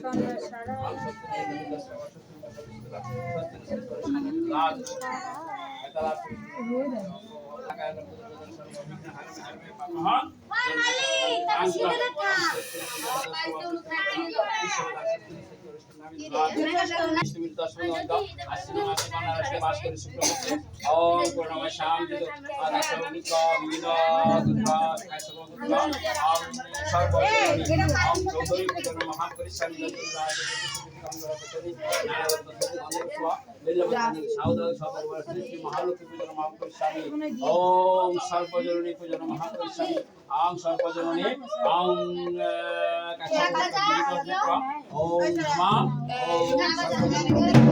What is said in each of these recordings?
কি করবে রে? পাপম ওম সর্বজননী পূজন মহাপরিস্বামী আং সর্বজননী আং ওম মা ওম সর্বজননী Amen.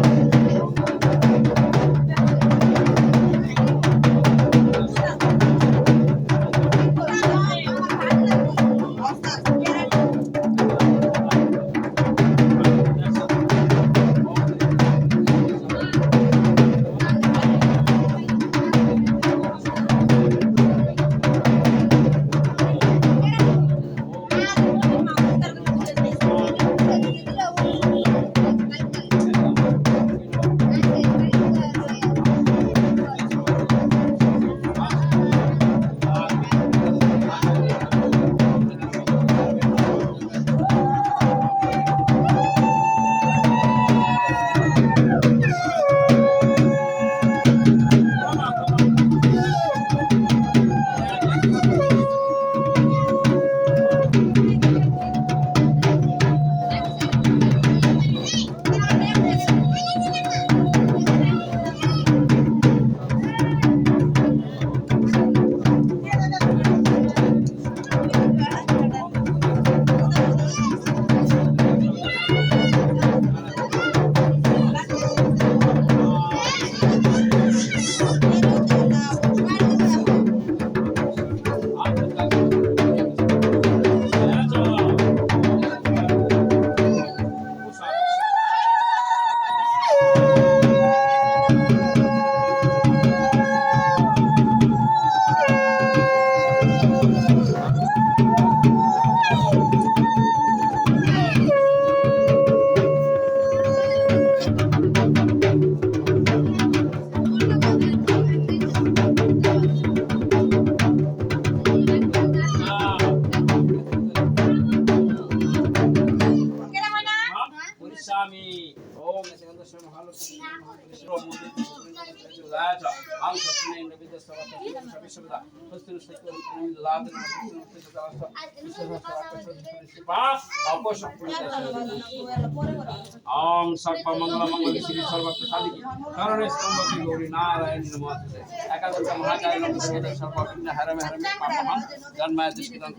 সর্ব মঙ্গল মঙ্গল শ্রী সর্ব প্রসাদিকি শরণে স্তম্ভকি গৌরী নারায়ণ নমস্তে একাদশ মহাকায় নমস্তে সর্ব বিঘ্ন হরমে হরমে পাপহং জন্মায় দুষ্কৃতং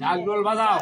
ঢাকঢোল বাজাও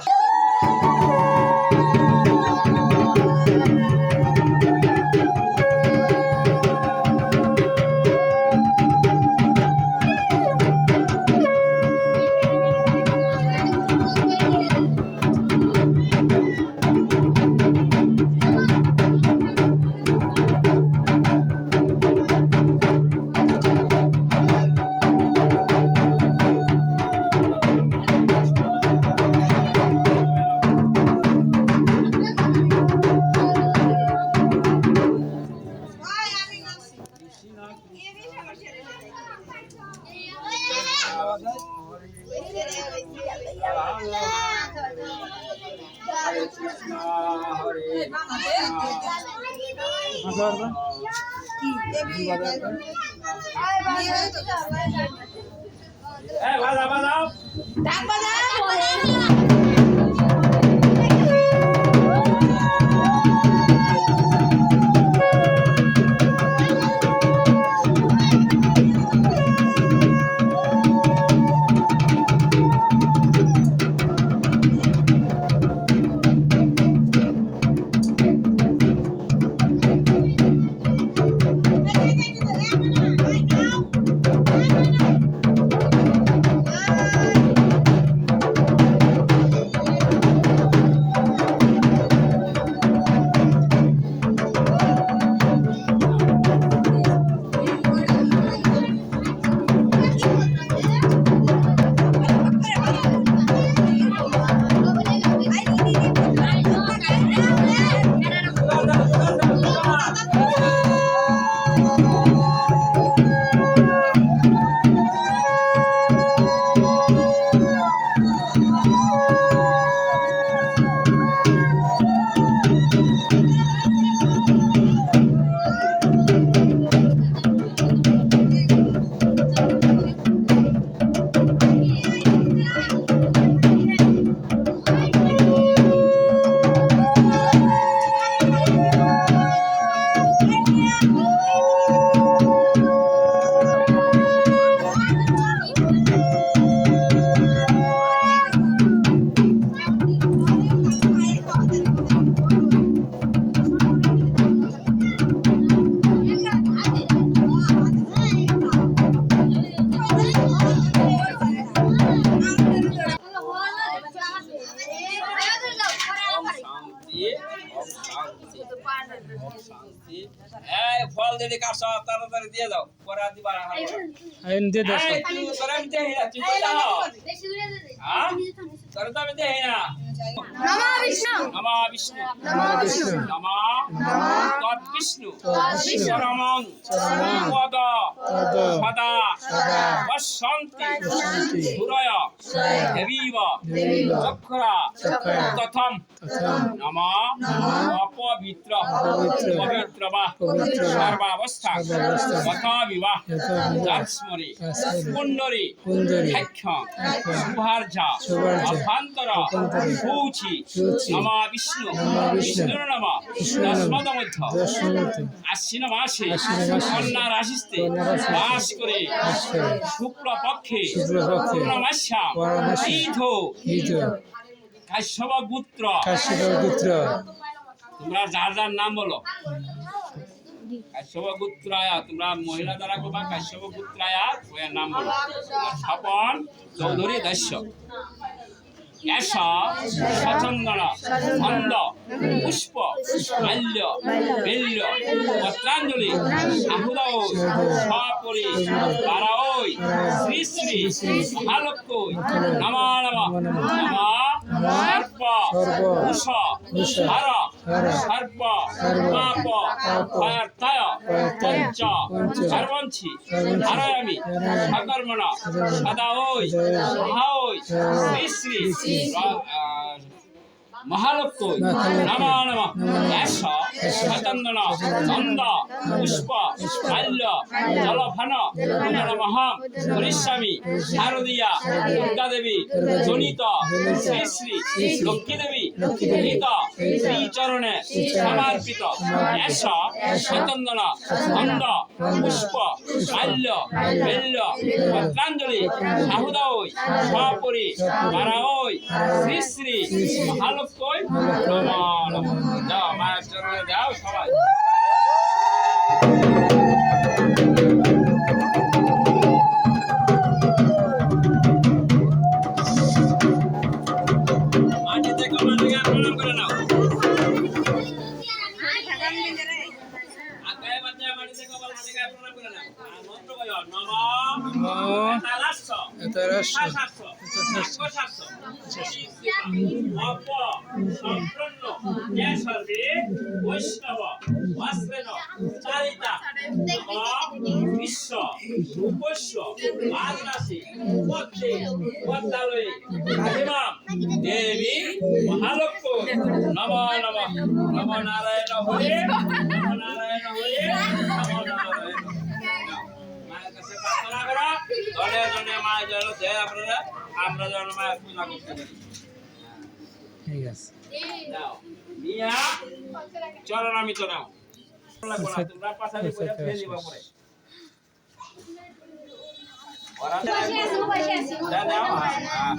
বাজাও বাজাও এই ফল কাছ তাড়াতাড়ি দিয়ে দাও পরে আদি দিবার হাল আইন দিয়ে দাও এই তুই তোরা আমি দেই না তুই কই যাও? হ্যাঁ? তোরা তো আমি দেই না। নমো বিষ্ণু। নমা বিষ্ণু। নমো বিষ্ণু। নমা তৎ বিষ্ণু চরমং পদ। সদা। বসন্তি সুরয়। দেবীব। চক্রা তথম। তথা অপবিত্র। পবিত্র বা। সর্বাবস্থা। অভ্যন্তর। সূচি। বিষ্ণু। আশ্বিন মাসে কন্যা বাস করে শুক্ল পক্ষে পূর্ণমাস্যা কাশ্যপ পুত্র। কাশ্যপ পুত্র। তোমরা যার যার নাম বলো। কাশ্যপ পুত্রায়া তোমরা মহিলা দ্বারা বা কাশ্যপ পুত্রায়া নাম বলো। স্বপন চৌধুরী দস্য এস সচন্দন মন্দ পুষ্প মাল্য বেল্য, পত্রাঞ্জলি সপরি পারাওই শ্রী শ্রী মহালক্ষ্মী, নমা নমা উষ, হর, সর্প, পাপ পঞ্চ, সর্বঞ্চি হরয়ামি সকর্মণ সদা ওই সহা ওই শ্রী শ্রী মহালক্ষ্মী নমা নমা সচন্দন চন্দ, পুষ্প, মাল্য, জলফন নমহম হরিস্বামী, শারদীয়া দুর্গা দেবী জনিত শ্রী শ্রী লক্ষ্মী দেবী হিত শ্রীচরণে সমর্পিত। এস সচন্দন চন্দ, পুষ্প, মাল্য, বেল্য, পত্রাঞ্জলি, সাহুদাওই, সপরি পারাওই শ্রী শ্রী মহালক্ষ্মী নমঃ কেশরী বৈষ্ণব বস্ত্রেণ চারিতা পুষ্য উপস্য মাদ্রাসী পদ্মে পদ্মালয়ে কাহিমাম দেবী মহালক্ষ্য নম নম নম নারায়ণ হরে নম নারায়ণ হরে নম নারায়ণ মায়ের কাছে প্রার্থনা করা দলে দলে মায়ের যেন আপনারা আমরা পূজা করতে পারি ঠিক আছে। নাও। নিয়া। চরণামিত নাও। তোমরা পাশাপাশি করে ফেলে দিবা পরে। হ্যাঁ, হ্যাঁ, হ্যাঁ।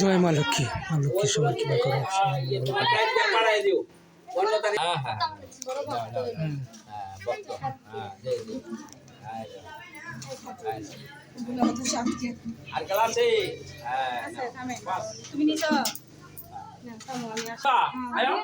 জয় মা লক্ষ্মী। মা লক্ষ্মী সবাই কৃপা করো? হ্যাঁ, আর কাল আছে? হ্যাঁ নিছো? না তুমি আমি আয়ো